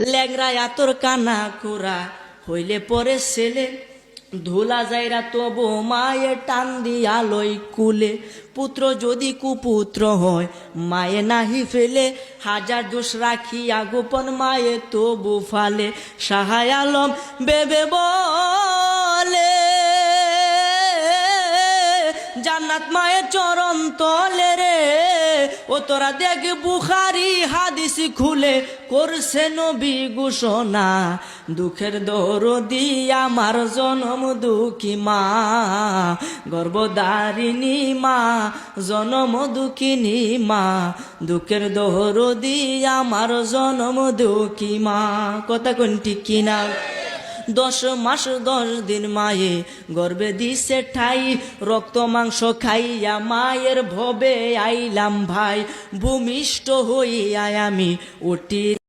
ল্যাংরা আতর কানা কোরা হইলে পরে ছেলে। ধুলা যাইরা তবু মায়ে টান দিয়া লই কুলে। পুত্র যদি কুপুত্র হয়, মায়ে নাহি ফেলে। হাজার দোষ রাখিয়া গোপন মায়ে তবু ফালে। সাহায় আলম বেবে বলে, জান্নাত মায়ের চরণ তলে রে। তোরা দেখ বুখারি হাদিস খুলে করছে নবী ঘোষণা। দুঃখের দরদি আমার জনম দুঃখী মা গর্ভদারিণী মা, জনম দুঃখিনী মা। দুঃখের দরদি আমার জনম দুঃখী মা। কথা কোনটি কিনা? দশ মাস, দশ দিন মায়ে গর্বে দিছে ঠাই, রক্ত, মাংস খাইয়া মায়ের ভবে আইলাম ভাই, ভূমিষ্ঠ হইয়া আমি উঠির